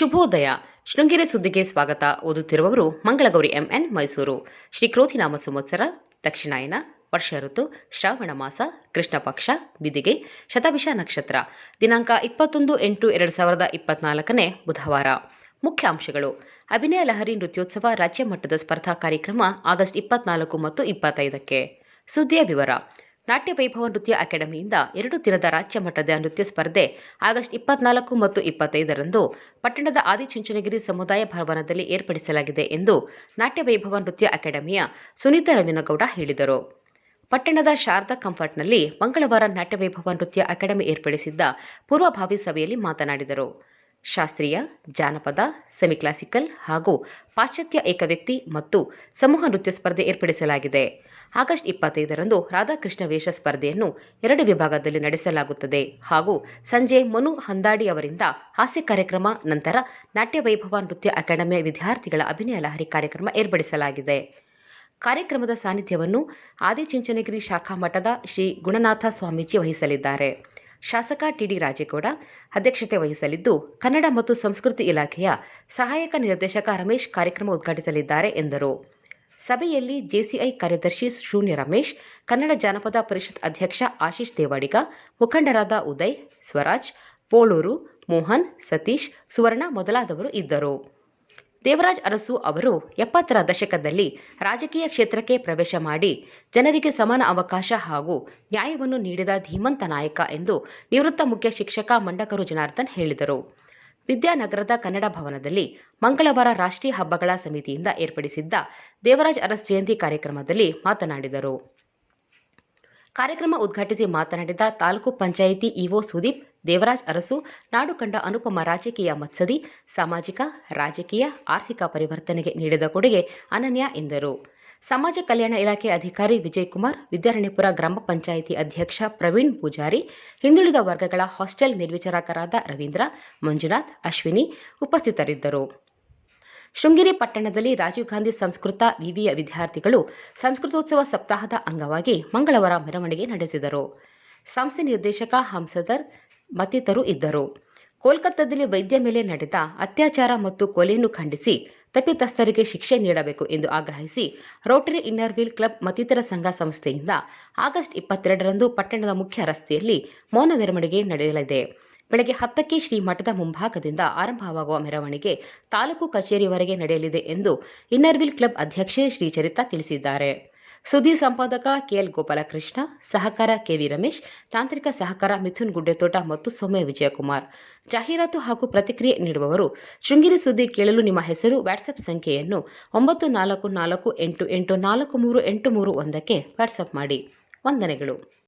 ಶುಭೋದಯ. ಶೃಂಗೇರಿ ಸುದ್ದಿಗೆ ಸ್ವಾಗತ. ಓದುತ್ತಿರುವವರು ಮಂಗಳಗೌರಿ ಎಂಎನ್ ಮೈಸೂರು. ಶ್ರೀ ಕ್ರೋಧಿನಾಮ ಸಂವತ್ಸರ, ದಕ್ಷಿಣಾಯನ, ವರ್ಷ ಋತು, ಶ್ರಾವಣ ಮಾಸ, ಕೃಷ್ಣ ಪಕ್ಷ, ಬಿದಿಗೆ, ಶತಭಿಷ ನಕ್ಷತ್ರ. ದಿನಾಂಕ ಇಪ್ಪತ್ತೊಂದು ಎಂಟು ಎರಡು ಸಾವಿರದ ಇಪ್ಪತ್ನಾಲ್ಕನೇ ಬುಧವಾರ. ಮುಖ್ಯಾಂಶಗಳು ಅಭಿನಯ ಲಹರಿ ನೃತ್ಯೋತ್ಸವ ರಾಜ್ಯ ಮಟ್ಟದ ಸ್ಪರ್ಧಾ ಕಾರ್ಯಕ್ರಮ ಆಗಸ್ಟ್ ಇಪ್ಪತ್ನಾಲ್ಕು ಮತ್ತು ಇಪ್ಪತ್ತೈದಕ್ಕೆ. ಸುದ್ದಿಯ ವಿವರ. ನಾಟ್ಯ ವೈಭವ ನೃತ್ಯ ಅಕಾಡೆಮಿಯಿಂದ ಎರಡು ದಿನದ ರಾಜ್ಯ ಮಟ್ಟದ ನೃತ್ಯ ಸ್ಪರ್ಧೆ ಆಗಸ್ಟ್ ಇಪ್ಪತ್ನಾಲ್ಕು ಮತ್ತು ಇಪ್ಪತ್ತೈದರಂದು ಪಟ್ಟಣದ ಆದಿಚುಂಚನಗಿರಿ ಸಮುದಾಯ ಭವನದಲ್ಲಿ ಏರ್ಪಡಿಸಲಾಗಿದೆ ಎಂದು ನಾಟ್ಯ ವೈಭವ ನೃತ್ಯ ಅಕಾಡೆಮಿಯ ಸುನೀತಾ ರವೀನಗೌಡ ಹೇಳಿದರು. ಪಟ್ಟಣದ ಶಾರದಾ ಕಂಫರ್ಟ್ನಲ್ಲಿ ಮಂಗಳವಾರ ನಾಟ್ಯ ವೈಭವ ನೃತ್ಯ ಅಕಾಡೆಮಿ ಏರ್ಪಡಿಸಿದ್ದ ಪೂರ್ವಭಾವಿ ಸಭೆಯಲ್ಲಿ ಮಾತನಾಡಿದರು. ಶಾಸ್ತ್ರೀಯ, ಜಾನಪದ ಸೆಮಿ ಕ್ಲಾಸಿಕಲ್ ಹಾಗೂ ಪಾಶ್ಚಾತ್ಯ ಏಕವ್ಯಕ್ತಿ ಮತ್ತು ಸಮೂಹ ನೃತ್ಯ ಸ್ಪರ್ಧೆ ಏರ್ಪಡಿಸಲಾಗಿದೆ. ಆಗಸ್ಟ್ ಇಪ್ಪತ್ತೈದರಂದು ರಾಧಾಕೃಷ್ಣ ವೇಷ ಸ್ಪರ್ಧೆಯನ್ನು ಎರಡು ವಿಭಾಗದಲ್ಲಿ ನಡೆಸಲಾಗುತ್ತದೆ ಹಾಗೂ ಸಂಜೆ ಮನು ಹಂದಾಡಿ ಅವರಿಂದ ಹಾಸ್ಯ ಕಾರ್ಯಕ್ರಮ, ನಂತರ ನಾಟ್ಯ ವೈಭವ ನೃತ್ಯ ಅಕಾಡೆಮಿಯ ವಿದ್ಯಾರ್ಥಿಗಳ ಅಭಿನಯ ಲಹರಿ ಕಾರ್ಯಕ್ರಮ ಏರ್ಪಡಿಸಲಾಗಿದೆ. ಕಾರ್ಯಕ್ರಮದ ಸಾನ್ನಿಧ್ಯವನ್ನು ಆದಿಚುಂಚನಗಿರಿ ಶಾಖಾ ಮಠದ ಶ್ರೀ ಗುಣನಾಥ ಸ್ವಾಮೀಜಿ ವಹಿಸಲಿದ್ದಾರೆ. ಶಾಸಕ ಟಿಡಿ ರಾಜೇಗೌಡ ಅಧ್ಯಕ್ಷತೆ ವಹಿಸಲಿದ್ದು, ಕನ್ನಡ ಮತ್ತು ಸಂಸ್ಕೃತಿ ಇಲಾಖೆಯ ಸಹಾಯಕ ನಿರ್ದೇಶಕ ರಮೇಶ್ ಕಾರ್ಯಕ್ರಮ ಉದ್ಘಾಟಿಸಲಿದ್ದಾರೆ ಎಂದರು. ಸಭೆಯಲ್ಲಿ ಜೆಸಿಐ ಕಾರ್ಯದರ್ಶಿ ಶೂನ್ಯ ರಮೇಶ್, ಕನ್ನಡ ಜಾನಪದ ಪರಿಷತ್ ಅಧ್ಯಕ್ಷ ಆಶೀಶ್ ದೇವಾಡಿಗ, ಮುಖಂಡರಾದ ಉದಯ್, ಸ್ವರಾಜ್, ಪೋಳೂರು, ಮೋಹನ್, ಸತೀಶ್, ಸುವರ್ಣ ಮೊದಲಾದವರು ಇದ್ದರು. ದೇವರಾಜ್ ಅರಸು ಅವರು ಎಪ್ಪತ್ತರ ದಶಕದಲ್ಲಿ ರಾಜಕೀಯ ಕ್ಷೇತ್ರಕ್ಕೆ ಪ್ರವೇಶ ಮಾಡಿ ಜನರಿಗೆ ಸಮಾನ ಅವಕಾಶ ಹಾಗೂ ನ್ಯಾಯವನ್ನು ನೀಡಿದ ಧೀಮಂತ ನಾಯಕ ಎಂದು ನಿವೃತ್ತ ಮುಖ್ಯ ಶಿಕ್ಷಕ ಮಂಡಕರು ಜನಾರ್ದನ್ ಹೇಳಿದರು. ವಿದ್ಯಾನಗರದ ಕನ್ನಡ ಭವನದಲ್ಲಿ ಮಂಗಳವಾರ ರಾಷ್ಟ್ರೀಯ ಹಬ್ಬಗಳ ಸಮಿತಿಯಿಂದ ಏರ್ಪಡಿಸಿದ್ದ ದೇವರಾಜ್ ಅರಸ್ ಜಯಂತಿ ಕಾರ್ಯಕ್ರಮದಲ್ಲಿ ಮಾತನಾಡಿದರು. ಕಾರ್ಯಕ್ರಮ ಉದ್ಘಾಟಿಸಿ ಮಾತನಾಡಿದ ತಾಲೂಕು ಪಂಚಾಯಿತಿ ಇಒ ಸುದೀಪ್, ದೇವರಾಜ್ ಅರಸು, ನಾಡು ಕಂಡ ಅನುಪಮ ರಾಜಕೀಯ ಮತ್ಸದಿ, ಸಾಮಾಜಿಕ, ರಾಜಕೀಯ, ಆರ್ಥಿಕ ಪರಿವರ್ತನೆಗೆ ನೀಡಿದ ಕೊಡುಗೆ ಅನನ್ಯ ಎಂದರು. ಸಮಾಜ ಕಲ್ಯಾಣ ಇಲಾಖೆ ಅಧಿಕಾರಿ ವಿಜಯಕುಮಾರ್, ವಿದ್ಯಾರಣ್ಯಪುರ ಗ್ರಾಮ ಪಂಚಾಯಿತಿ ಅಧ್ಯಕ್ಷ ಪ್ರವೀಣ್ ಪೂಜಾರಿ, ಹಿಂದುಳಿದ ವರ್ಗಗಳ ಹಾಸ್ಟೆಲ್ ಮೇಲ್ವಿಚಾರಕರಾದ ರವೀಂದ್ರ, ಮಂಜುನಾಥ್, ಅಶ್ವಿನಿ ಉಪಸ್ಥಿತರಿದ್ದರು. ಶೃಂಗೇರಿ ಪಟ್ಟಣದಲ್ಲಿ ರಾಜೀವ್ ಗಾಂಧಿ ಸಂಸ್ಕೃತ ವಿವಿಯ ವಿದ್ಯಾರ್ಥಿಗಳು ಸಂಸ್ಕೃತೋತ್ಸವ ಸಪ್ತಾಹದ ಅಂಗವಾಗಿ ಮಂಗಳವಾರ ಮೆರವಣಿಗೆ ನಡೆಸಿದರು. ಸಂಸ್ಥೆ ನಿರ್ದೇಶಕ ಹಂಸದರ್ ಮತ್ತಿತರರು ಇದ್ದರು. ಕೋಲ್ಕತ್ತಾದಲ್ಲಿ ವೈದ್ಯ ಮೇಲೆ ನಡೆದ ಅತ್ಯಾಚಾರ ಮತ್ತು ಕೊಲೆಯನ್ನು ಖಂಡಿಸಿ ತಪ್ಪಿತಸ್ಥರಿಗೆ ಶಿಕ್ಷೆ ನೀಡಬೇಕು ಎಂದು ಆಗ್ರಹಿಸಿ ರೋಟರಿ ಇನ್ನರ್ ವೀಲ್ ಕ್ಲಬ್ ಮತ್ತಿತರ ಸಂಘ ಸಂಸ್ಥೆಯಿಂದ ಆಗಸ್ಟ್ ಇಪ್ಪತ್ತೆರಡರಂದು ಪಟ್ಟಣದ ಮುಖ್ಯ ರಸ್ತೆಯಲ್ಲಿ ಮೌನ ಮೆರವಣಿಗೆ ನಡೆಯಲಿದೆ. ಬೆಳಗ್ಗೆ ಹತ್ತಕ್ಕೆ ಶ್ರೀ ಮಠದ ಮುಂಭಾಗದಿಂದ ಆರಂಭವಾಗುವ ಮೆರವಣಿಗೆ ತಾಲೂಕು ಕಚೇರಿವರೆಗೆ ನಡೆಯಲಿದೆ ಎಂದು ಇನ್ನರ್ವಿಲ್ ಕ್ಲಬ್ ಅಧ್ಯಕ್ಷೆ ಶ್ರೀಚರಿತಾ ತಿಳಿಸಿದ್ದಾರೆ. ಸುದ್ದಿ ಸಂಪಾದಕ ಕೆಎಲ್ ಗೋಪಾಲಕೃಷ್ಣ, ಸಹಕಾರ ಕೆವಿ ರಮೇಶ್, ತಾಂತ್ರಿಕ ಸಹಕಾರ ಮಿಥುನ್ ಗುಡ್ಡೆತೋಟ ಮತ್ತು ಸೌಮ್ಯ ವಿಜಯಕುಮಾರ್. ಜಾಹೀರಾತು ಹಾಗೂ ಪ್ರತಿಕ್ರಿಯೆ ನೀಡುವವರು ಶೃಂಗೇರಿ ಸುದ್ದಿ ಕೇಳಲು ನಿಮ್ಮ ಹೆಸರು ವಾಟ್ಸಪ್ ಸಂಖ್ಯೆಯನ್ನು ಒಂಬತ್ತು ನಾಲ್ಕು ನಾಲ್ಕು ಎಂಟು ಎಂಟು ನಾಲ್ಕು ಮೂರು ಎಂಟು ಮೂರು ಒಂದಕ್ಕೆ ವಾಟ್ಸಪ್ ಮಾಡಿ. ವಂದನೆಗಳು.